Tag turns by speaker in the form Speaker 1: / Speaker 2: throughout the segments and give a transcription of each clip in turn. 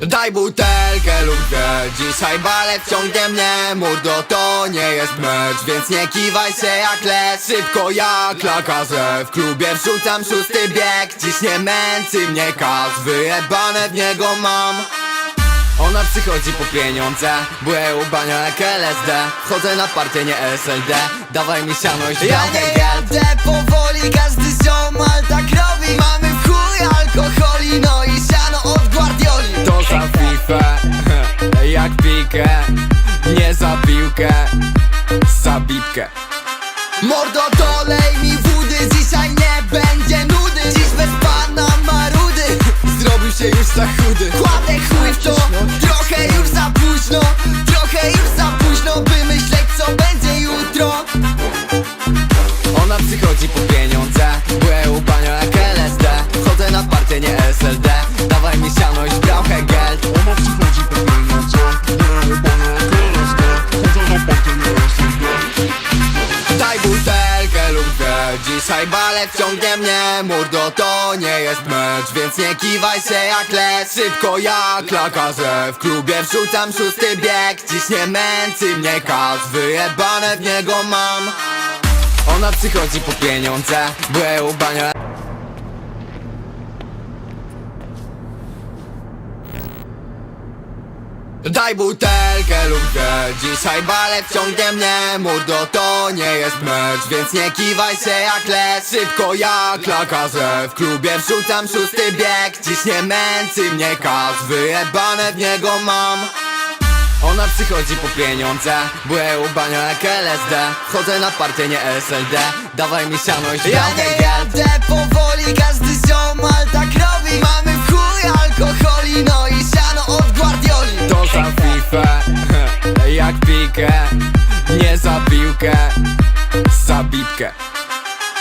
Speaker 1: Daj butelkę lub dwie. Dzisiaj balet ciągnie mnie Murdo to nie jest mecz. Więc nie kiwaj się jak les Szybko jak lakaze W klubie wrzucam szósty bieg Dziś nie męcy mnie kas. Wyjebane w niego mam. Ona przychodzi po pieniądze Byłem u bania jak LSD Chodzę na partię, nie SLD Dawaj mi siano i
Speaker 2: Ja nie jadę powoli, każdy ziomal tak robi. Mamy w chuj alkoholi, no i siano
Speaker 1: To za FIFA. Jak pikę Nie za piłkę. Za bibkę.
Speaker 2: Mordo dolej mi wody, dzisiaj nie będzie nudy. Dziś bez pana marudy,
Speaker 1: Zrobił się już za chudy.
Speaker 2: Kładę chuj w to. Trochę już za
Speaker 1: jest mecz Więc nie kiwaj się jak les Szybko jak lakaze W klubie wrzucam szósty bieg Dziś nie męcy mnie kas Wyjebane w niego mam. Ona przychodzi po pieniądze Byłem u Daj butelkę lub dwie Dzisiaj balet ciągnie mnie. Murdo to nie jest mecz Więc nie kiwaj się jak les Szybko jak lakaze W klubie wrzucam szósty bieg. Dziś nie męcy mnie kas. Wyjebane w niego mam. Ona przychodzi po pieniądze. Byłem u bania jak LSD Chodzę na partię, nie SLD Dawaj mi siano i
Speaker 2: Ja nie jadę powoli, każdy ziomal tak robi. Mamy w chuj alkoholi, no
Speaker 1: Za FIFA. Jak pikę Nie za piłkę Za bibkę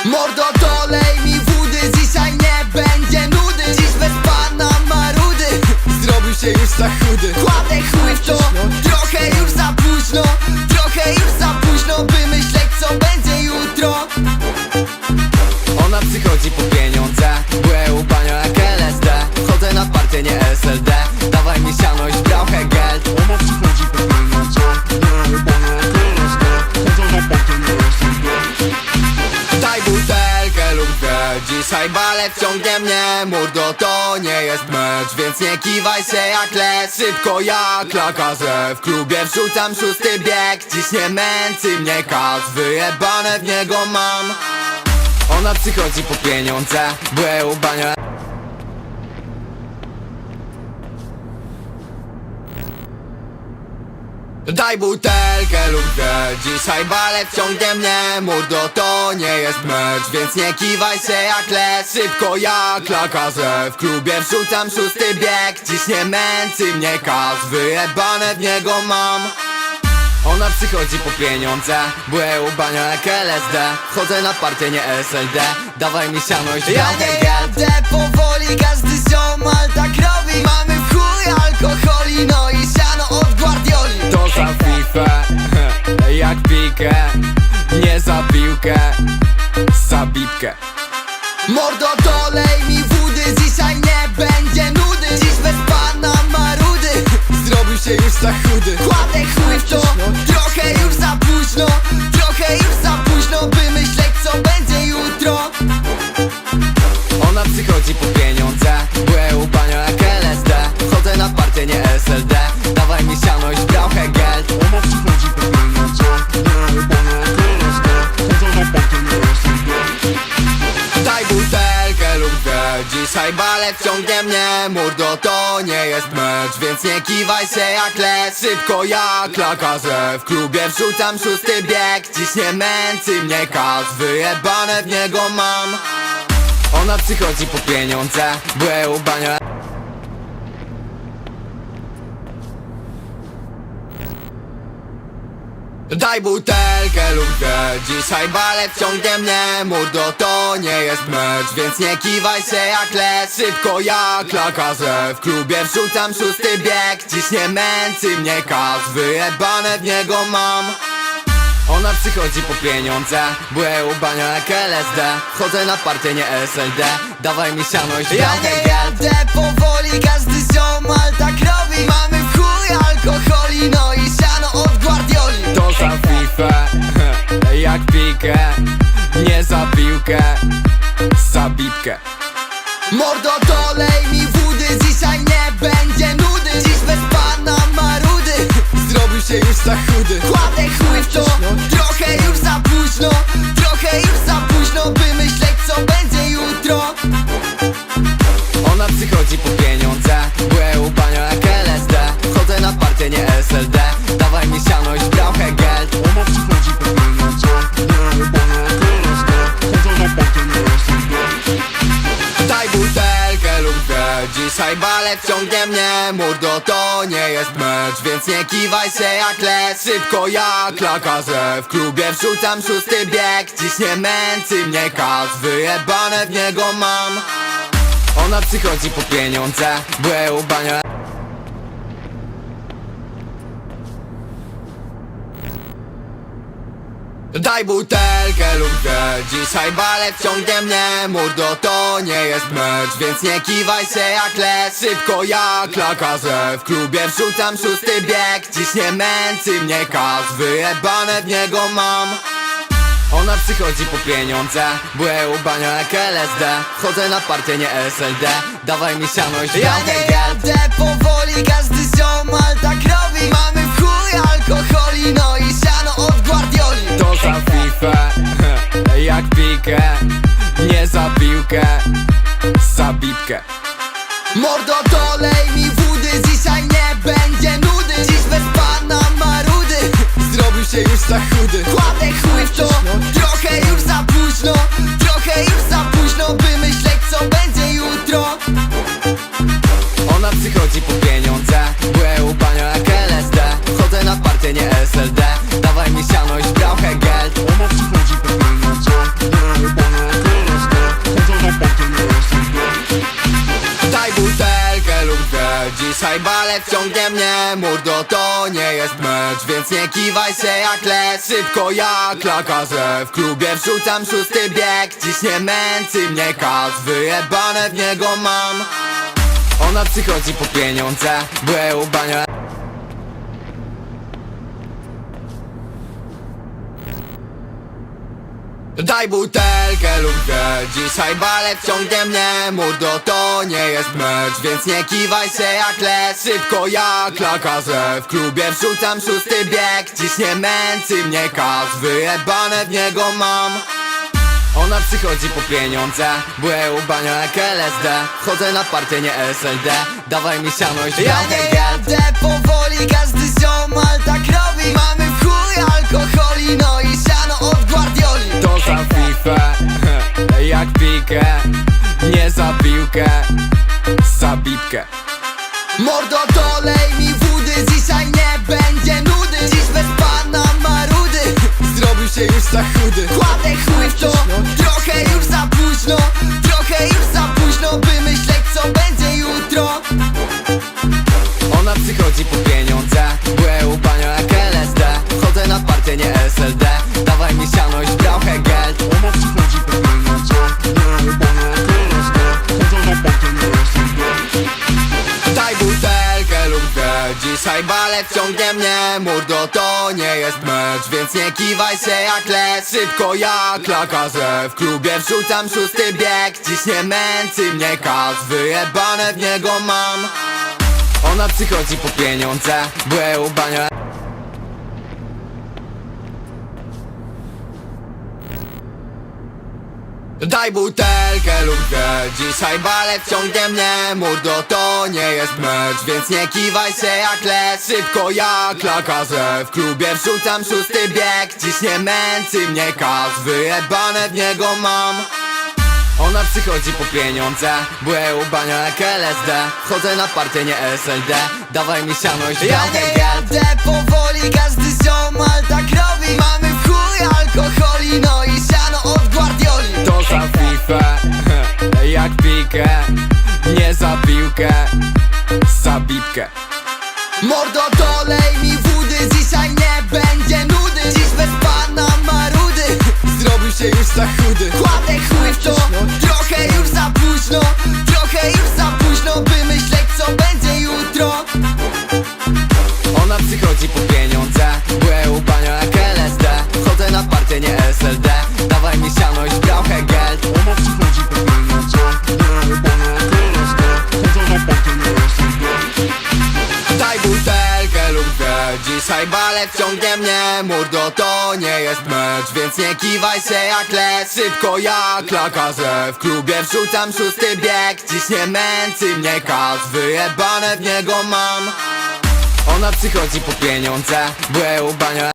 Speaker 2: Mordo dolej mi wody, dzisiaj nie będzie nudy. Dziś bez pana marudy,
Speaker 1: Zrobił się już za chudy.
Speaker 2: Kładę chuj
Speaker 1: Dzisiaj balet ciągnie mnie Murdo to nie jest mecz Więc nie kiwaj się jak les. Szybko jak lakaze W klubie wrzucam szósty bieg. Dziś nie męcy mnie kas Wyjebane w niego mam. Ona przychodzi po pieniądze Byłem u Daj butelkę lub dwie Dzisiaj balet ciągnie mnie Murdo to nie jest mecz Więc nie kiwaj się jak les Szybko jak lakaze W klubie wrzucam szósty bieg Dziś nie męcy mnie kas Wyjebane w niego mam. Ona przychodzi po pieniądze Byłem u bania jak LSD Chodzę na partię, nie SLD Dawaj mi siano i
Speaker 2: Ja nie jadę powoli, każdy ziomal tak robi. Mamy alkoholi, no i siano od Guardioli.
Speaker 1: To za FIFA Jak pikę Nie za piłkę Za bibkę
Speaker 2: Mordo dolej mi wody, dzisiaj nie będzie nudy. Dziś bez pana marudy,
Speaker 1: Zrobił się już za chudy mnie Murdo to nie jest mecz Więc nie kiwaj się jak les Szybko jak lakaze W klubie wrzucam szósty bieg Dziś nie męcy mnie kas Wyjebane w niego mam. Ona przychodzi po pieniądze Byłem u Daj butelkę lub dwie. Dzisiaj balet ciągnie mnie Murdo to nie jest mecz. Więc nie kiwaj się jak les Szybko jak lakaze W klubie wrzucam szósty bieg Dziś nie męcy mnie kas. Wyjebane w niego mam. Ona przychodzi po pieniądze Byłem u bania jak LSD Chodzę na partię, nie SLD Dawaj mi siano i
Speaker 2: Ja nie jadę powoli, każdy ziomal tak robi. Mamy w chuj alkoholi, no i Guardioli.
Speaker 1: To za FIFA. Jak pikę Nie za piłkę. Za bibkę.
Speaker 2: Mordo dolej mi wody, dzisiaj
Speaker 1: Wciągnie mnie Mordo to nie jest mecz Więc nie kiwaj się jak les Szybko jak lakaze W klubie wrzucam szósty bieg Dziś nie męcy mnie kas Wyjebane w niego mam. Ona przychodzi po pieniądze Byłem u Daj butelkę lub dwie Dzisiaj balet wciągnie mnie. Mordo to nie jest mecz Więc nie kiwaj się jak les Szybko jak lakaze W klubie wrzucam szósty bieg. Dziś nie męcy mnie kas. Wyjebane w niego mam. Ona przychodzi po pieniądze. Byłem u bania jak LSD Chodzę na partię, nie SLD Dawaj mi siano i
Speaker 2: Ja nie jadę powoli, każdy ziomal tak robi. Mamy w chuj alkoholi, no i
Speaker 1: za piłkę Za bibkę
Speaker 2: Mordo dolej mi wody, dzisiaj nie będzie nudy. Dziś bez pana marudy,
Speaker 1: Zrobił się już za chudy.
Speaker 2: Kładę chuj w to
Speaker 1: Dzisiaj balet wciągnie mnie Mordo to nie jest mecz Więc nie kiwaj się jak les Szybko jak lakaze W klubie wrzucam szósty bieg. Dziś nie męcy mnie kas Wyjebane w niego mam. Ona przychodzi po pieniądze Byłem u Daj butelkę lub dwie. Dzisiaj balet wciągnie mnie Mordo to nie jest mecz. Więc nie kiwaj się jak les Szybko jak lakaze W klubie wrzucam szósty bieg Dziś nie męcy mnie kas. Wyjebane w niego mam. Ona przychodzi po pieniądze Byłem u bania jak LSD Chodzę na partię, nie SLD Dawaj mi siano i
Speaker 2: Ja nie jadę powoli, każdy ziomal tak robi. Mamy alkoholi, no i siano od Guardioli.
Speaker 1: To za FIFA Jak pikę Nie za piłkę Za bibkę.
Speaker 2: Mordo dolej mi wody, dzisiaj nie będzie nudy. Dziś bez pana marudy,
Speaker 1: Zrobił się już za chudy.
Speaker 2: Kładę chuj w to Trochę już za późno, trochę już za późno By myśleć co będzie jutro.
Speaker 1: Ona przychodzi po pieniądze Byłem u bania SLD Dawaj mi siano i brał Hegel
Speaker 3: Ona przychodzi po pieniądze Nie ubana teraz to Chodzę na nie jestem
Speaker 1: Daj butelkę lub dwie. Dzisiaj balet wciągnie mnie. Mordo to nie jest mecz Więc nie kiwaj się jak les Szybko jak lakaze W klubie wrzucam szósty bieg. Dziś nie męcy mnie kas. Wyjebane w niego mam. Ona przychodzi po pieniądze. Byłem u Daj butelkę lub dwie. Dzisiaj balet wciągnie mnie. Mordo to nie jest mecz Więc nie kiwaj się jak les Szybko jak lakaze W klubie wrzucam szósty bieg. Dziś nie męcy mnie kas. Wyjebane w niego mam. Ona przychodzi po pieniądze. Byłem u bania jak LSD Chodzę na partię, nie SLD Dawaj mi siano i
Speaker 2: Ja nie jadę powoli, każdy ziomal tak robi
Speaker 1: balet wciągnie mnie Mordo to nie jest mecz Więc nie kiwaj się jak lec Szybko jak lakarze W klubie wrzucam szósty bieg Dziś nie męczy mnie kas Wyjebane w niego mam. Ona przychodzi po pieniądze Byłem u bania